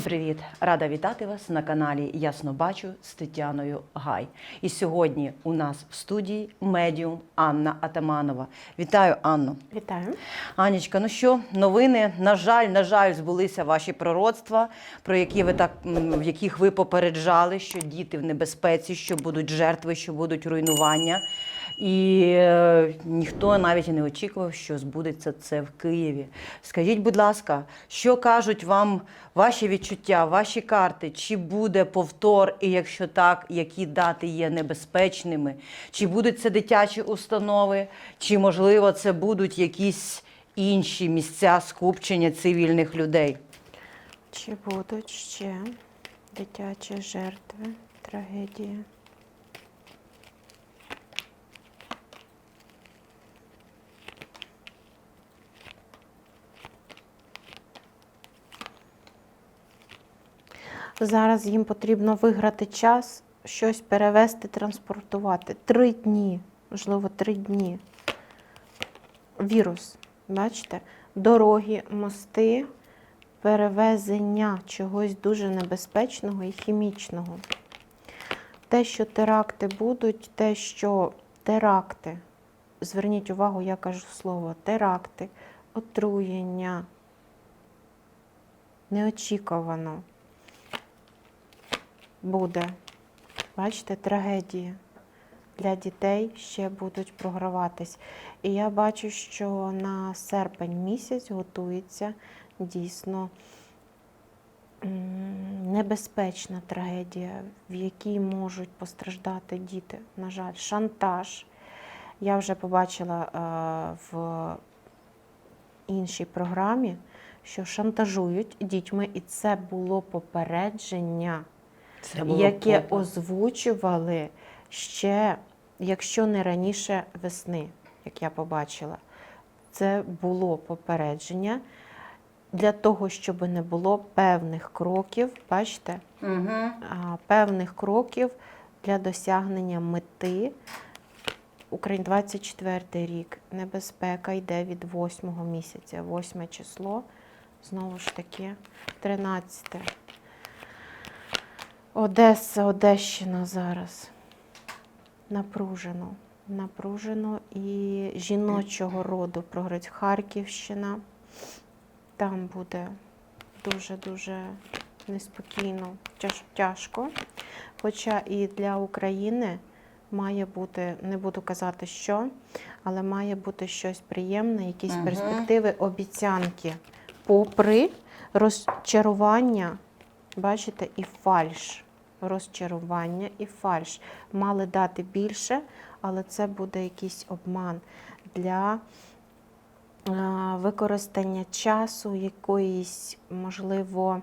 Всім привіт! Рада вітати вас на каналі Ясно Бачу з Тетяною Гай. І сьогодні у нас в студії медіум Анна Атаманова. Вітаю, Анну. Вітаю. Анічка, ну що, новини? На жаль, на жаль, збулися ваші пророцтва, про які ви так в яких ви попереджали, що діти в небезпеці, що будуть жертви, що будуть руйнування. І е, ніхто навіть не очікував, що збудеться це в Києві. Скажіть, будь ласка, що кажуть вам ваші відчуття, ваші карти? Чи буде повтор, і якщо так, які дати є небезпечними? Чи будуть це дитячі установи, чи можливо це будуть якісь інші місця скупчення цивільних людей? Чи будуть ще дитячі жертви, трагедії? Зараз їм потрібно виграти час, щось перевезти, транспортувати. Три дні, можливо, три дні. Вірус, бачите? Дороги, мости, перевезення чогось дуже небезпечного і хімічного. Те, що теракти будуть, те, що теракти, зверніть увагу, я кажу слово теракти, отруєння, неочікувано буде. Бачите, трагедії для дітей ще будуть програватись. І я бачу, що на серпень місяць готується дійсно небезпечна трагедія, в якій можуть постраждати діти. На жаль, шантаж. Я вже побачила е, в іншій програмі, що шантажують дітьми, і це було попередження Це яке попа. озвучували ще, якщо не раніше весни, як я побачила. Це було попередження для того, щоб не було певних кроків, бачите, Угу. певних кроків для досягнення мети. Україн 24 рік. Небезпека йде від 8 місяця, 8 число, знову ж таки, 13. Одеса, Одещина зараз. Напружено. Напружено і жіночого роду програють Харківщина. Там буде дуже-дуже неспокійно, тяжко. Хоча і для України має бути, не буду казати що, але має бути щось приємне, якісь перспективи, обіцянки. Попри розчарування, бачите, і фальш. Розчарування і фальш. Мали дати більше, але це буде якийсь обман для використання часу, якоїсь, можливо,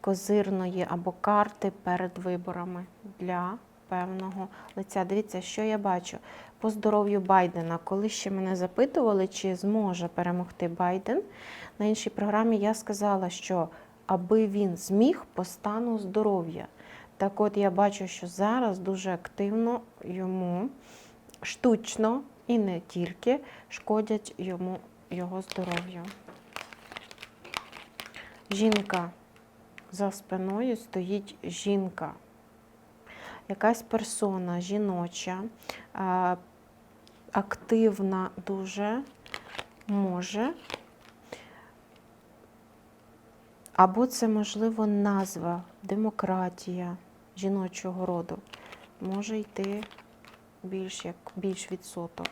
козирної або карти перед виборами для певного лиця. Дивіться, що я бачу по здоров'ю Байдена. Коли ще мене запитували, чи зможе перемогти Байден, на іншій програмі я сказала, що аби він зміг по стану здоров'я. Так от я бачу, що зараз дуже активно йому штучно і не тільки шкодять йому його здоров'ю. Жінка. За спиною стоїть жінка. Якась персона жіноча, активна дуже може. Або це, можливо, назва, демократія жіночого роду. Може йти більш як більш відсоток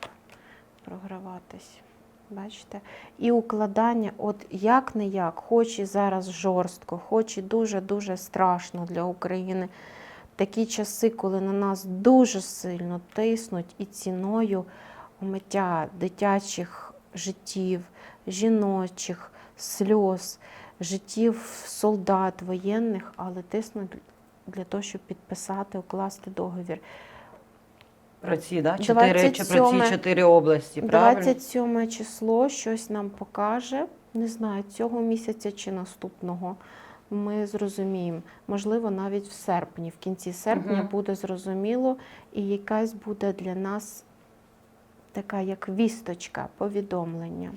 програватись. Бачите? І укладання, от як не як, хоч і зараз жорстко, хоч і дуже-дуже страшно для України. Такі часи, коли на нас дуже сильно тиснуть і ціною умиття дитячих життів, жіночих сльоз, життів солдат, воєнних, але тиснуть для того, щоб підписати, укласти договір. Про ці, да? Чотири, чи про ці чотири області, правильно? 27 число щось нам покаже. Не знаю, цього місяця чи наступного. Ми зрозуміємо. Можливо, навіть в серпні, в кінці серпня Мгм. буде зрозуміло, і якась буде для нас така як вісточка, повідомлення.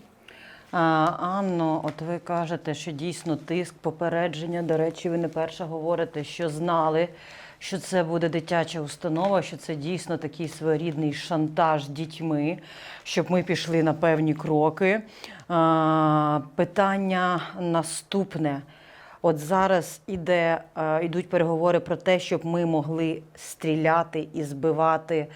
Анно, от ви кажете, що дійсно тиск, попередження. До речі, ви не перша говорите, що знали, що це буде дитяча установа, що це дійсно такий своєрідний шантаж дітьми, щоб ми пішли на певні кроки. Питання наступне. От зараз іде, йдуть переговори про те, щоб ми могли стріляти і збивати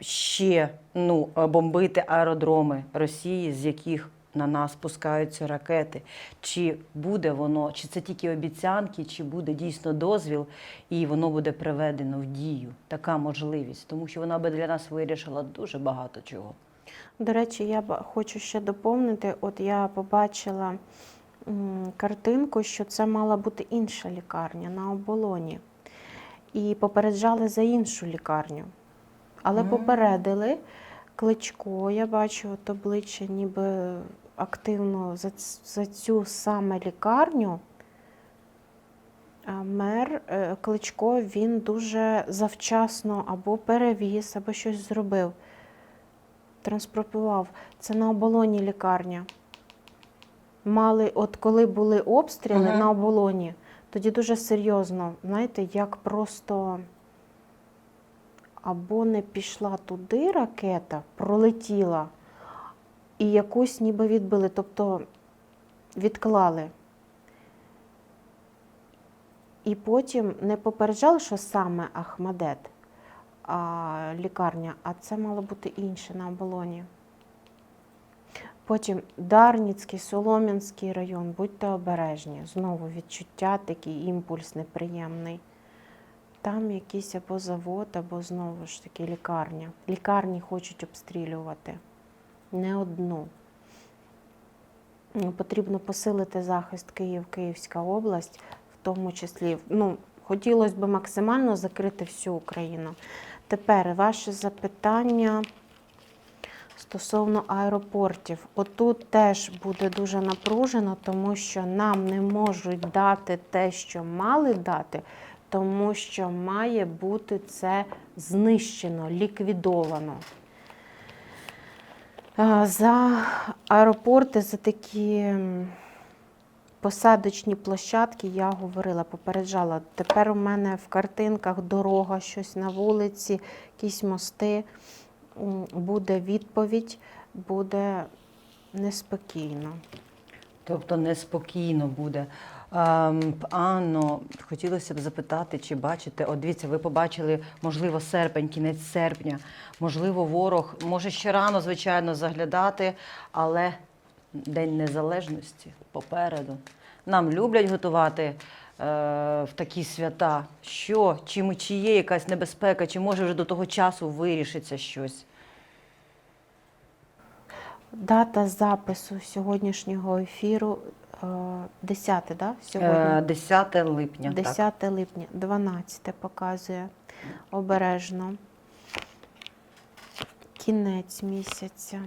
ще ну, бомбити аеродроми Росії, з яких на нас пускаються ракети. Чи буде воно, чи це тільки обіцянки, чи буде дійсно дозвіл, і воно буде приведено в дію. Така можливість, тому що вона би для нас вирішила дуже багато чого. До речі, я б- хочу ще доповнити: от я побачила картинку, що це мала бути інша лікарня на оболоні. І попереджали за іншу лікарню. Але Мгм. попередили кличко, я бачу от обличчя, ніби активно за, за цю саме лікарню. Мер е, Кличко він дуже завчасно або перевіз, або щось зробив транспортував. Це на оболоні лікарня. Мали, от коли були обстріли Мгм. на оболоні, тоді дуже серйозно, знаєте, як просто або не пішла туди ракета, пролетіла, і якусь ніби відбили, тобто відклали. І потім не попереджали, що саме Ахмадет а, лікарня, а це мало бути інше на оболоні. Потім Дарницький, Солом'янський район, будьте обережні. Знову відчуття, такий імпульс неприємний. Там якийсь або завод, або знову ж таки лікарня. Лікарні хочуть обстрілювати. Не одну. Ну, Потрібно посилити захист Київ, Київська область, в тому числі. Ну, хотілося б максимально закрити всю Україну. Тепер ваше запитання стосовно аеропортів. Отут теж буде дуже напружено, тому що нам не можуть дати те, що мали дати, тому що має бути це знищено, ліквідовано. За аеропорти, за такі посадочні площадки я говорила, попереджала. Тепер у мене в картинках дорога, щось на вулиці, якісь мости. Буде відповідь, буде неспокійно. Тобто неспокійно буде. Ем, Анно, хотілося б запитати, чи бачите, от дивіться, ви побачили, можливо, серпень, кінець серпня. Можливо, ворог може ще рано, звичайно, заглядати, але День Незалежності попереду. Нам люблять готувати е, в такі свята. Що, чи, чи є якась небезпека, чи може вже до того часу вирішиться щось? Дата запису сьогоднішнього ефіру 10, да? Сьогодні? Е, 10 липня. 10 Так. липня, 12 показує обережно. Кінець місяця.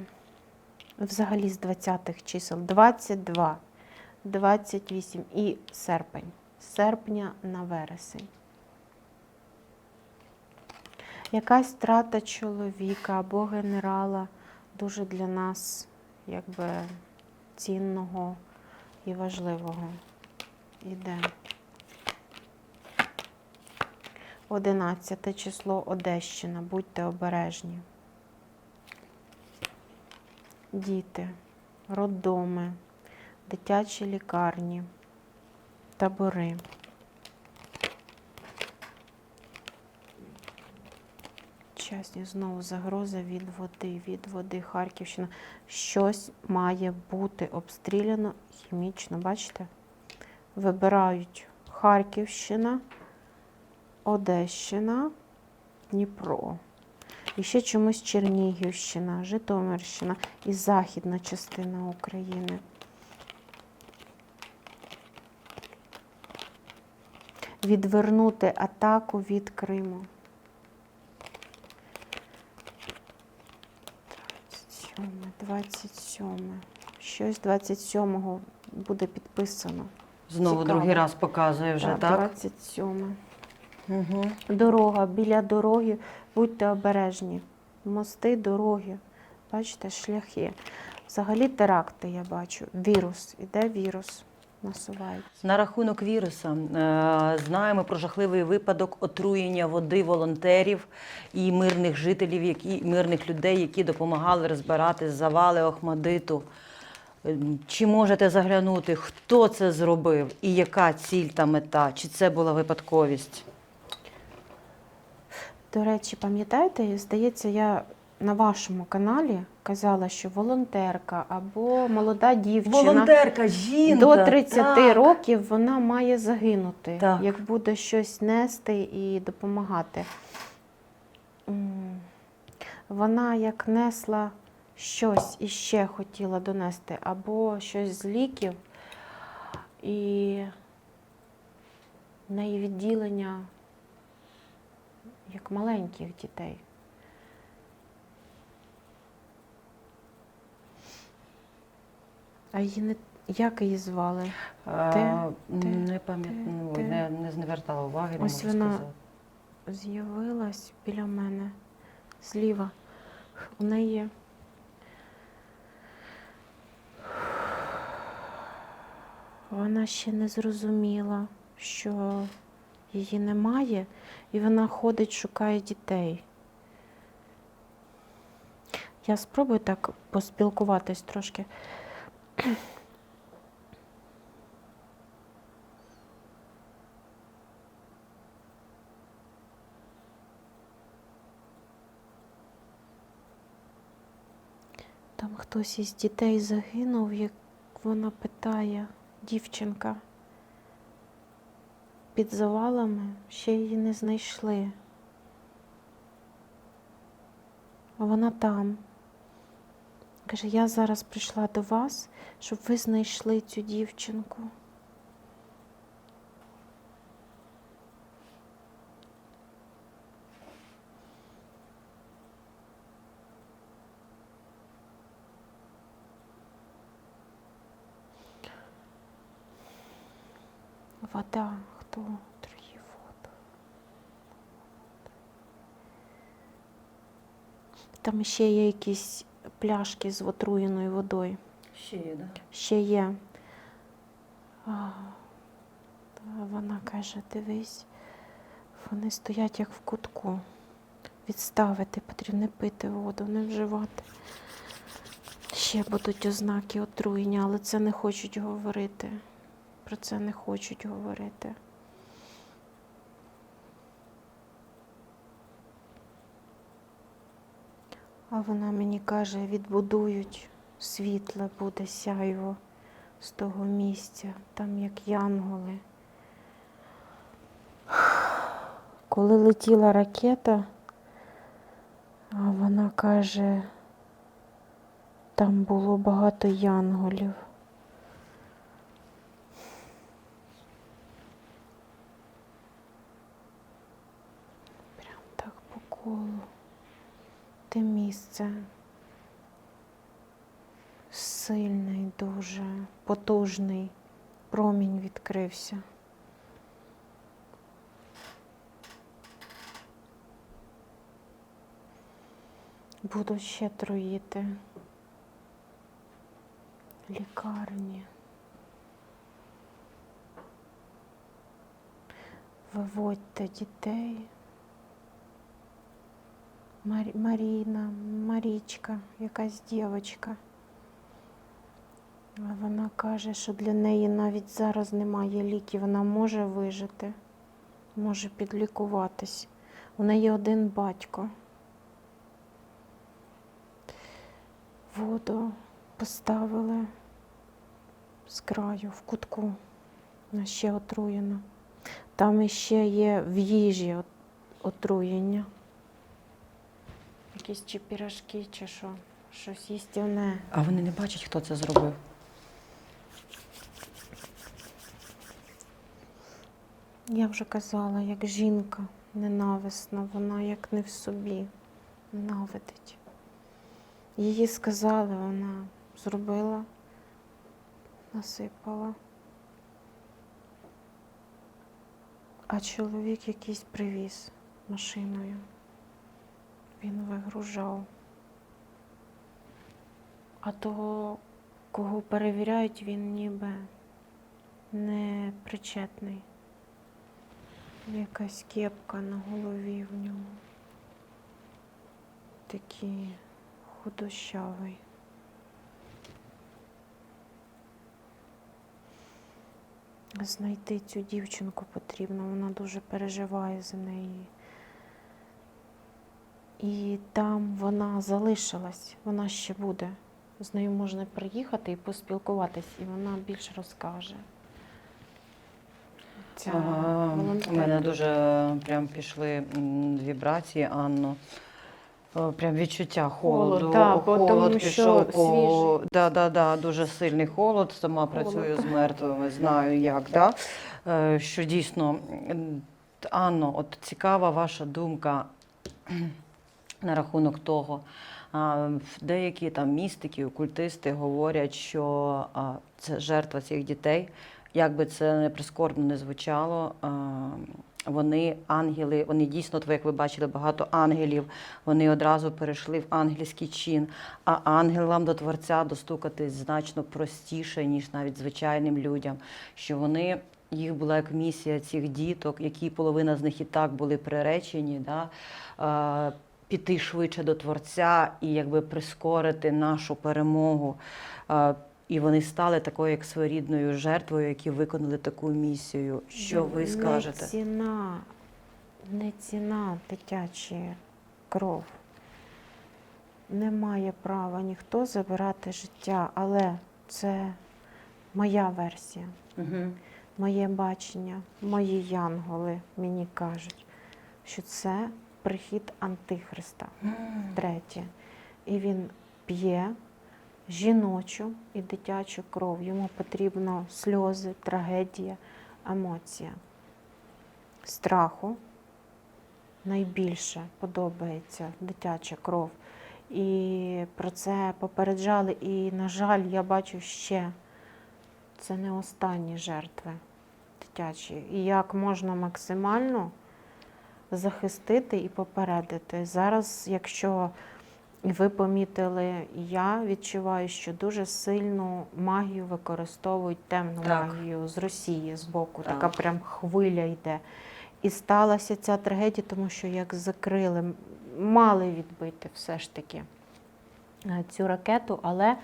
Взагалі з 20-х чисел. 22, 28 і серпень. З Серпня на вересень. Якась втрата чоловіка або генерала дуже для нас якби цінного і важливого. Іде. 11 число Одещина. Будьте обережні. Діти, роддоми, дитячі лікарні, табори. Чесні, знову загроза від води, від води, Харківщина. Щось має бути обстріляно хімічно. Бачите? Вибирають Харківщина, Одещина, Дніпро. І ще чомусь Чернігівщина, Житомирщина і західна частина України. Відвернути атаку від Криму. 27, 27. Щось 27-го буде підписано. Знову Цікаво. другий раз показує вже, так? 27. Угу. Дорога, біля дороги, будьте обережні. Мости, дороги. бачите, шляхи. Взагалі теракти я бачу. Вірус, іде вірус, насувається. На рахунок віруса е, знаємо про жахливий випадок отруєння води волонтерів і мирних жителів, які мирних людей, які допомагали розбирати завали Охмадиту. Е, Чи можете заглянути, хто це зробив і яка ціль та мета? Чи це була випадковість? До речі, пам'ятаєте, здається, я на вашому каналі казала, що волонтерка або молода дівчина Волонтерка, жінка до 30 так. років вона має загинути, Так. як буде щось нести і допомагати. Вона як несла щось і ще хотіла донести, або щось з ліків, і в неї відділення як маленьких дітей. А її не як її звали? Е, Ти- не пам'ятаю, ти- ну, не, не звертала уваги, не Ось можу вона сказати. З'явилась біля мене зліва. У неї вона ще не зрозуміла, що її немає, і вона ходить, шукає дітей. Я спробую так поспілкуватись трошки. Там хтось із дітей загинув, як вона питає, дівчинка. Під завалами ще її не знайшли. А вона там. Каже, я зараз прийшла до вас, щоб ви знайшли цю дівчинку. Вода, хто отруїв воду? Там ще є якісь пляшки з отруєною водою. Ще є, да? Ще є. А, та вона каже, дивись, вони стоять як в кутку. Відставити, потрібно пити воду, не вживати. Ще будуть ознаки отруєння, але це не хочуть говорити. Про це не хочуть говорити. А вона мені каже, відбудують світле буде сяйво з того місця, там як янголи. Коли летіла ракета, а вона каже, там було багато янголів. Прям так по колу. Те місце сильний, дуже потужний промінь відкрився. Буду ще труїти. Лікарні. Виводьте дітей. Мар- Маріна, Марічка, якась дівчинка. Вона каже, що для неї навіть зараз немає ліків, вона може вижити, може підлікуватись. У неї один батько. Воду поставили з краю в кутку. Вона ще отруєна. Там іще є в їжі отруєння. Якісь чи пірашки, чи що, щось їстівне. А вони не бачать, хто це зробив. Я вже казала, як жінка ненависна, вона як не в собі ненавидить. Її сказали, вона зробила, насипала. А чоловік якийсь привіз машиною. Він вигружав. А того, кого перевіряють, він ніби не причетний. Якась кепка на голові в нього. Такий худощавий. Знайти цю дівчинку потрібно, вона дуже переживає за неї. І там вона залишилась, вона ще буде. З нею можна приїхати і поспілкуватись, і вона більше розкаже. Ця Ага, У мене дуже прям пішли вібрації, Анно. Прям відчуття холоду. Холод, да, холод тому пішов що по... Да, да, да, дуже сильний холод. Сама працюю з мертвими, знаю як. Да? Е, Що дійсно, Анно, от цікава ваша думка на рахунок того. Деякі там містики, окультисти говорять, що це жертва цих дітей. Як би це не прискорбно не звучало, вони ангели, вони дійсно, ви, як ви бачили, багато ангелів. Вони одразу перейшли в ангельський чин. А ангелам до Творця достукатись значно простіше, ніж навіть звичайним людям. Що вони їх була як місія цих діток, які половина з них і так були приречені. Да? Піти швидше до Творця і якби прискорити нашу перемогу. І вони стали такою як своєрідною жертвою, які виконали таку місію. Що ви скажете? Не ціна, не ціна дитячі кров. Не має права ніхто забирати життя, але це моя версія, Угу. моє бачення, мої янголи мені кажуть, що це прихід Антихриста. Третє. І він п'є жіночу і дитячу кров. Йому потрібно сльози, трагедія, емоція. Страху найбільше подобається дитяча кров. І про це попереджали. І, на жаль, я бачу ще це не останні жертви дитячі. І як можна максимально захистити і попередити. Зараз, якщо ви помітили, я відчуваю, що дуже сильну магію використовують темну Так. магію з Росії з боку. Так. Така прям хвиля йде. І сталася ця трагедія, тому що як закрили, мали відбити все ж таки е, цю ракету, але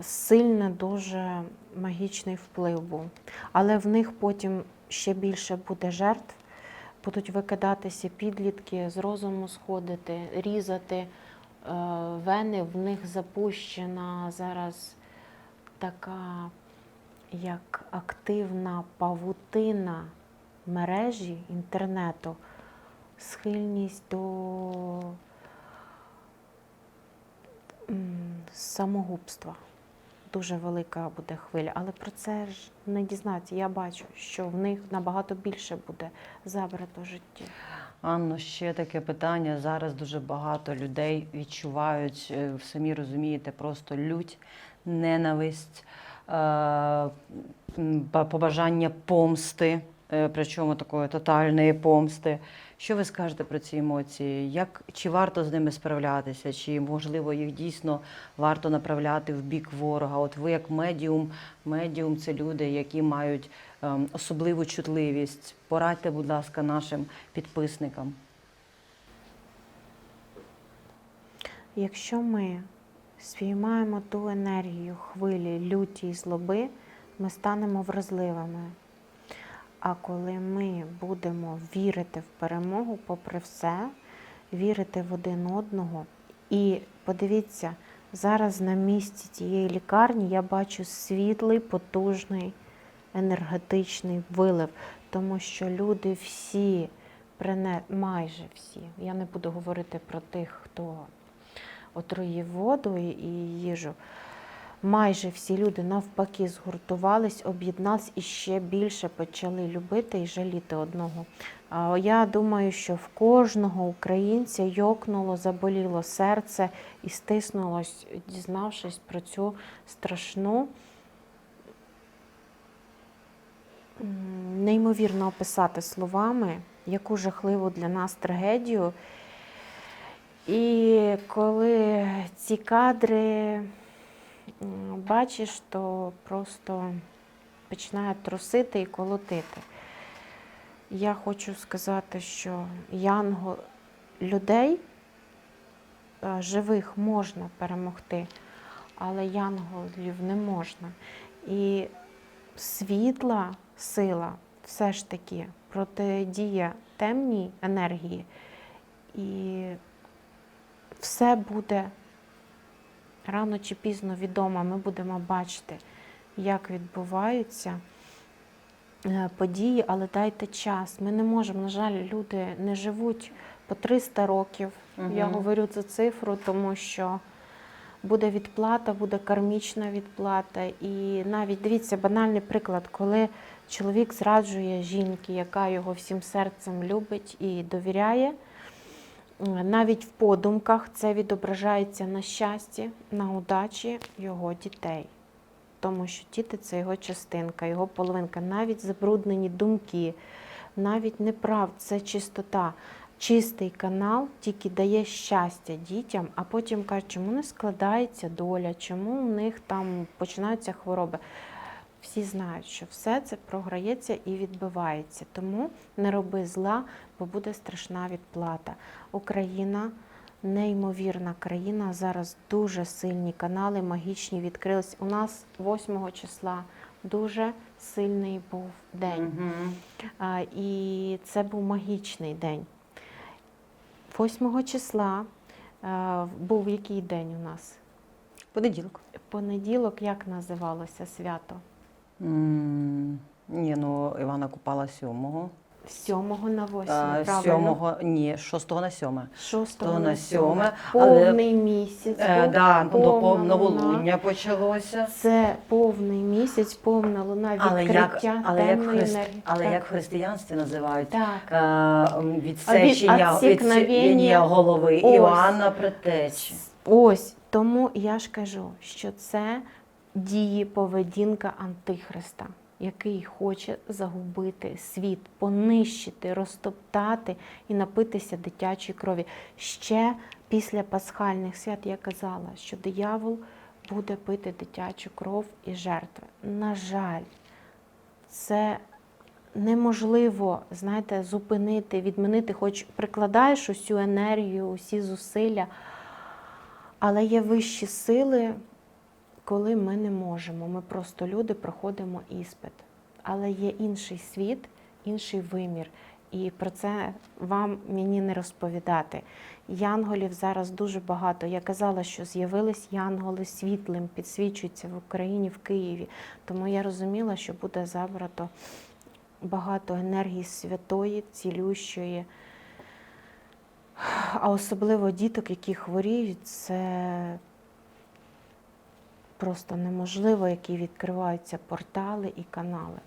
сильний дуже магічний вплив був. Але в них потім ще більше буде жертв, будуть викидатися підлітки, з розуму сходити, різати е, вени, в них запущена зараз така як активна павутина мережі інтернету, схильність до самогубства. Дуже велика буде хвиля, але про це ж не дізнатися. Я бачу, що в них набагато більше буде забрато життя. Анно, ще таке питання. Зараз дуже багато людей відчувають, е, самі розумієте, просто лють, ненависть, е, побажання помсти, е, причому такої тотальної помсти. Що ви скажете про ці емоції? Як, чи варто з ними справлятися, чи можливо їх дійсно варто направляти в бік ворога? От ви як медіум, медіум це люди, які мають ем, особливу чутливість. Порадьте, будь ласка, нашим підписникам. Якщо ми спіймаємо ту енергію хвилі люті й злоби, ми станемо вразливими. А коли ми будемо вірити в перемогу, попри все, вірити в один одного, і подивіться, зараз на місці цієї лікарні я бачу світлий, потужний енергетичний вилив, тому що люди всі, майже всі, я не буду говорити про тих, хто отруїв воду і їжу. Майже всі люди навпаки згуртувались, об'єднались і ще більше почали любити і жаліти одного. Я думаю, що в кожного українця йокнуло, заболіло серце і стиснулось, дізнавшись про цю страшну, неймовірно описати словами, яку жахливу для нас трагедію. І коли ці кадри бачиш, то просто починає трусити і колотити. Я хочу сказати, що янго людей живих можна перемогти, але янголів не можна. І світла сила все ж таки протидіє темній енергії, і все буде рано чи пізно відомо. Ми будемо бачити, як відбуваються е, події, але дайте час. Ми не можемо, на жаль, люди не живуть по 300 років. Я говорю цю цифру, тому що буде відплата, буде кармічна відплата. І навіть дивіться, банальний приклад, коли чоловік зраджує жінки, яка його всім серцем любить і довіряє. М, Навіть в подумках це відображається на щасті, на удачі його дітей. Тому що діти це його частинка, його половинка, навіть забруднені думки, навіть неправд, це чистота. Чистий канал тільки дає щастя дітям, а потім кажуть, чому не складається доля, чому у них там починаються хвороби. Всі знають, що все це програється і відбивається. Тому не роби зла, бо буде страшна відплата. Україна неймовірна країна. Зараз дуже сильні канали, магічні відкрились. У нас 8 числа дуже сильний був день. А, І це був магічний день. 8 числа е, був який день у нас? Понеділок. Понеділок, як називалося свято? М, Ні, ну Івана Купала сьомого. З 7 на 8, А, правильно? Сьомого, ні, шостого на сьоме. 6 на на 7. сьоме, але- Повний місяць. Е, да, до повна повноволуння луна. почалося. Це повний місяць, повна луна, Але відкриття як, але, як в темної христ... енергії. але Так. як в християнстві називають Так. е, м, відсечення, відсікновення. голови Ось. Іоанна Предтечі. Ось тому я ж кажу, що це дії поведінка Антихриста, який хоче загубити світ, понищити, розтоптати і напитися дитячої крові. Ще після пасхальних свят я казала, що диявол буде пити дитячу кров і жертви. На жаль, це неможливо, знаєте, зупинити, відмінити, хоч прикладаєш усю енергію, усі зусилля. Але є вищі сили, коли ми не можемо. Ми просто люди проходимо іспит. Але є інший світ, інший вимір. І про це вам мені не розповідати. Янголів зараз дуже багато. Я казала, що з'явились янголи світлим, підсвічуються в Україні, в Києві. Тому я розуміла, що буде забрато багато енергії святої, цілющої. А особливо діток, які хворіють, це просто неможливо, які відкриваються портали і канали.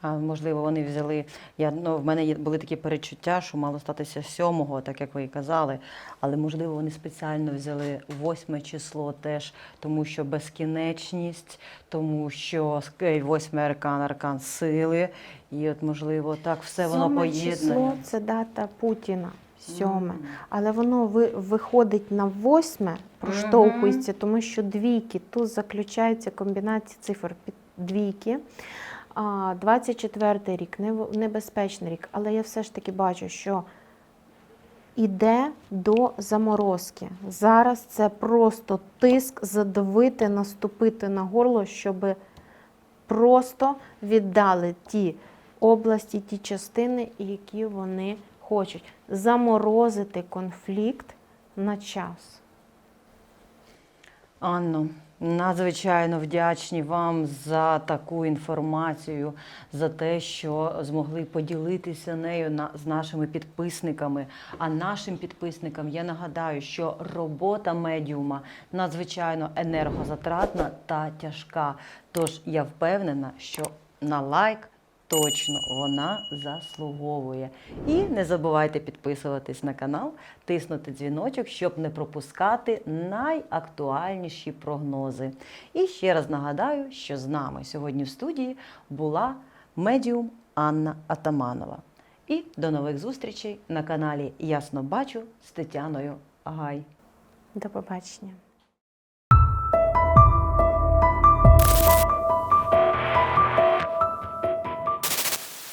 А можливо, вони взяли. Я ну в мене були такі перечуття, що мало статися сьомого, так як ви і казали. Але можливо, вони спеціально взяли восьме число теж, тому що безкінечність, тому що восьмий аркан, аркан сили. І от можливо, так все воно поєднане. число це дата Путіна. Сьоме. Але воно ви, виходить на восьме, проштовхується, тому що двійки, тут заключається комбінація цифр під двійки. А 24 рік небезпечний рік, але я все ж таки бачу, що іде до заморозки. Зараз це просто тиск, задавити, наступити на горло, щоб просто віддали ті області, ті частини, які вони хочуть. Заморозити конфлікт на час. Анно, надзвичайно вдячні вам за таку інформацію, за те, що змогли поділитися нею на, з нашими підписниками. А нашим підписникам я нагадаю, що робота медіума надзвичайно енергозатратна та тяжка. Тож я впевнена, що на лайк. Точно вона заслуговує. І не забувайте підписуватись на канал, тиснути дзвіночок, щоб не пропускати найактуальніші прогнози. І ще раз нагадаю, що з нами сьогодні в студії була медіум Анна Атаманова. І до нових зустрічей на каналі Ясно Бачу з Тетяною Гай. До побачення.